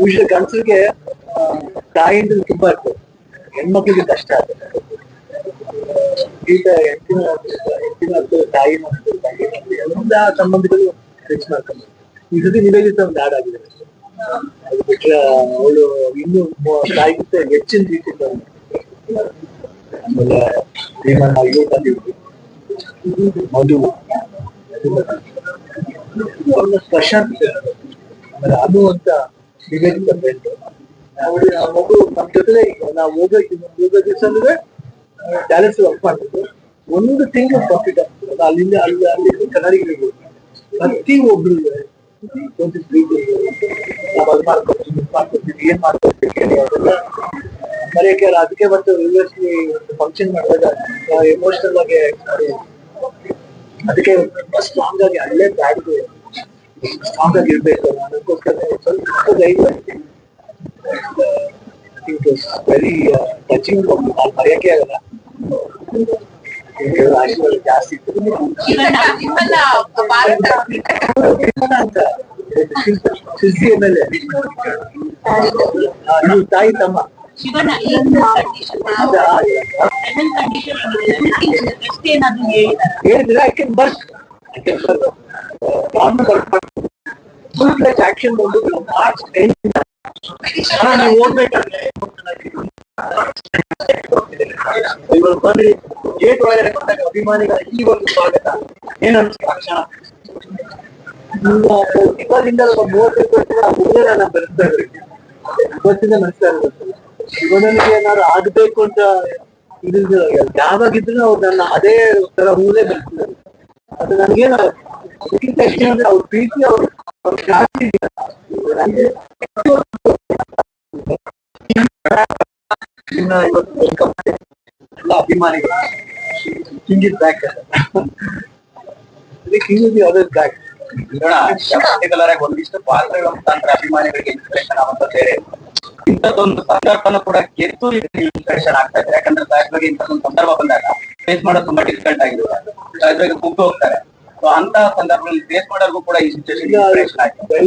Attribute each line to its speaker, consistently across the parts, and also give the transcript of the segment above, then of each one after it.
Speaker 1: Usual ಗಂಡಸರಿಗೆ ತಾಯಿಂದ ತುಂಬಾ ಇರ್ತದೆ. ಹೆಣ್ಮಕ್ಳಿಗೆ ಕಷ್ಟ ಆಗುತ್ತೆ ಈಗ ಹೆಂಡತಿನ ಹೆಂಡತಿನ ಆಗ್ತದೆ ತಾಯಿ ಎಲ್ಲ ಸಂಬಂಧಗಳು ಹೆಚ್ಚು ಮಾಡ್ಕೊಂಡು ಈ ಸತಿ ನಿವೇದಿತ ಒಂದು ಹಾಡ್ ಆಗಿದೆ. ಅದು ಅವಳು ಇನ್ನು ತಾಯಿಗಿಂತ ಹೆಚ್ಚಿನ ರೀತಿ ಆಮೇಲೆ ಇವ್ರು ಬಂದಿದ್ರು ಮಧು. ಪ್ರಶಾಂತ್ ಅನು ಅಂತ ವಿವೇಕ್ ಫ್ರೆಂಡ್ ಅವಳು ಆ ಮಗು ನಮ್ಮ ಜೊತೆ ನಾವು ಹೋಗೋಕೆ ಹೋಗೋ ದಿವಸ ಟ್ಯಾಲೆಂಟ್ಸ್ ವರ್ಕ್ ಮಾಡಿದ್ರು ಒಂದು ತಿಂಗಳು ಪ್ರಾಫಿಟ್ ಆಗ್ತದೆ. ಅಲ್ಲಿಂದ ಅಲ್ಲಿ ಅಲ್ಲಿ ಕನ್ನಡಿಗರಿಗೆ ಪ್ರತಿ ಒಬ್ರು ಒಂದು ಪ್ರೀತಿ ನಾವು ಅದು ಮಾಡ್ಕೊತೀವಿ ಮಾಡ್ಕೊತೀವಿ ಏನ್ ಮಾಡ್ಕೊತೀವಿ ಮರೆಯಕ್ಕೆ ಅದಕ್ಕೆ ಮತ್ತು ಯೂನಿವರ್ಸಿಟಿ ಒಂದು ಫಂಕ್ಷನ್ ಮಾಡಿದಾಗ ಎಮೋಷನಲ್ ಆಗಿ ಅದಕ್ಕೆ ಸ್ಟ್ರಾಂಗ್ ಆಗಿ ಅಲ್ಲೇ ಬ್ಯಾಡ್ಗೆ ಸ್ಟ್ರಾಂಗ್ ಆಗಿ ಇರ್ಬೇಕು ಅದಕ್ಕೋಸ್ಕರ ಸ್ವಲ್ಪ ಧೈರ್ಯ ವೆರಿ ಟಚಿಂಗ್ ನಾನು ಮರೆಯಕ್ಕೆ ಆಗಲ್ಲ ದೇವ್ರ ಆಶೀರ್ವಾದ ಜಾಸ್ತಿ ಇತ್ತು
Speaker 2: ಶಿವಣ್ಣ ನಿಮ್ಮನ್ನ ಭಾರತ
Speaker 1: ಭೀಮಣ್ಣ ಅಂತ ಶಿಲ್ಪಿ ಎಮ್ ಎಲ್ ಎ ಇವ್ರ ತಾಯಿ ತಮ್ಮ
Speaker 2: ಶಿವಣ್ಣ ಈ ಕಂಡೀಷನ್ ಲೆಮನ್ ಕಂಡೀಷನ್ ಎಷ್ಟು ಏನಾದ್ರು ಹೇಳಿದಾರ
Speaker 1: ಹೇಳಿದ್ರೆ I can work full action ಅಭಿಮಾನಿಗಳ ಈ ಒಂದು ಸ್ವಾಗತ ಏನು ಅನ್ಸುತ್ತೆ ಆ ಕ್ಷಣ ಇವಾಗಿಂದ ಮೂವತ್ತೈದು ವರ್ಷದ ಹುಡುಗರ ನಾನು ಇವನಿಗೆ ಏನಾದ್ರು ಆಗ್ಬೇಕು ಅಂತ ಇದಿಲ್ಲ ಯಾವಾಗಿದ್ರು ಅವ್ರು ನನ್ನ ಅದೇ ತರ ಹೂಲೇ ಬೆಳೆಸ್ತಿದ್ದಾರೆ ಅದು ನನಗೇನು ಹೆಚ್ಚಿನ ಅಂದ್ರೆ ಅವ್ರ ಪ್ರೀತಿ ಅವ್ರ ಅವ್ರ ಮಾಡಿ ಎಲ್ಲ ಅಭಿಮಾನಿಗಳು king is back king is
Speaker 3: other back ಒಂದಿಷ್ಟು ಪಾತ್ರಗಳ ಮುಖಾಂತರ ಅಭಿಮಾನಿಗಳಿಗೆ ಇನ್ಸ್ಪಿರೇಷನ್ ಆಗುವಂತ ಬೇರೆ. ಇಂಥದ್ದೊಂದು ಸಂದರ್ಭನ ಕೂಡ ಗೆದ್ದು ಇನ್ಸ್ಪಿರೇಷನ್ ಆಗ್ತಾ ಇದೆ. ಯಾಕಂದ್ರೆ ಸಾಹೇಬ್ರಿಗೆ ಇಂಥದ್ದೊಂದು ಸಂದರ್ಭ ಬಂದಾಗ ಫೇಸ್ ಮಾಡೋದು ತುಂಬಾ ಡಿಫಿಕಲ್ಟ್ ಆಗಿರುತ್ತೆ ಸಾಹೇಬ್ರಿಗೆ ಕುಗ್ದು ಹೋಗ್ತಾರೆ. ಸೊ ಅಂತ ಸಂದರ್ಭದಲ್ಲಿ ಫೇಸ್ ಮಾಡೋರ್ಗೂ ಕೂಡ ಈ ಸಿಚುವೇಶನ್ ಇನ್ಸ್ಪಿರೇಷನ್
Speaker 1: ಆಗಿದೆ.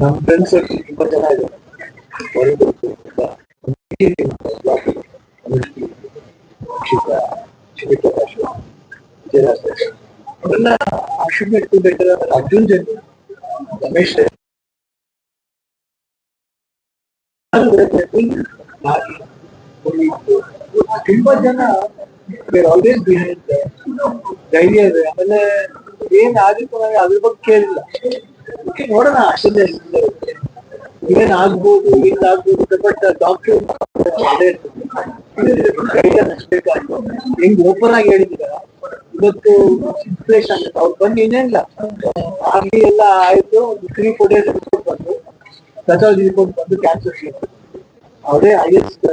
Speaker 1: ನಮ್ಮ ಫ್ರೆಂಡ್ಸ್ ತುಂಬಾ ಜನ ಇದೆ ಶಿವಪ್ರಕಾಶ್ ವಿಜಯರಾಜ್ ಅವರೆಲ್ಲ ಅಶ್ವಿನ್ ಇಟ್ಕೊಬೇಕಾದ್ರೆ ಅರ್ಜುನ್ ಜನ್ ರಮೇಶ್ ತುಂಬಾ ಜನ ಆಲ್ವೇಸ್ ಬಿಹೈಂಡ್ ಧೈರ್ಯ ಇದೆ ಆಮೇಲೆ ಏನ್ ಆಗಿತ್ತು ನನಗೆ ಅದ್ರ ಬಗ್ಗೆ ಕೇಳಿಲ್ಲ Okay, ನೋಡೋಣ ಅಷ್ಟೇ ಏನ್ ಆಗ್ಬೋದು ಏನ್ ಆಗ್ಬೋದು ಬಟ್ ಡಾಕ್ಟರ್ ಹೆಂಗ್ ಓಪನ್ ಆಗಿ ಹೇಳಿದ್ದೀರ? ಇವತ್ತು ಸಿಚುವೇಶನ್ ಆಗುತ್ತೆ ಅವ್ರು ಬಂದು ಏನಿಲ್ಲ ಆಗ್ಲಿ ಎಲ್ಲ ಆಯ್ತು. ಒಂದು ತ್ರೀ ಫೋರ್ ಡೇಸ್ ರಿಪೋರ್ಟ್ ಬಂದು ಪೆಥಾಲಜಿ ರಿಪೋರ್ಟ್ ಬಂದು ಕ್ಯಾನ್ಸರ್ ಅವರೇ ಹೈಯೆಸ್ಟ್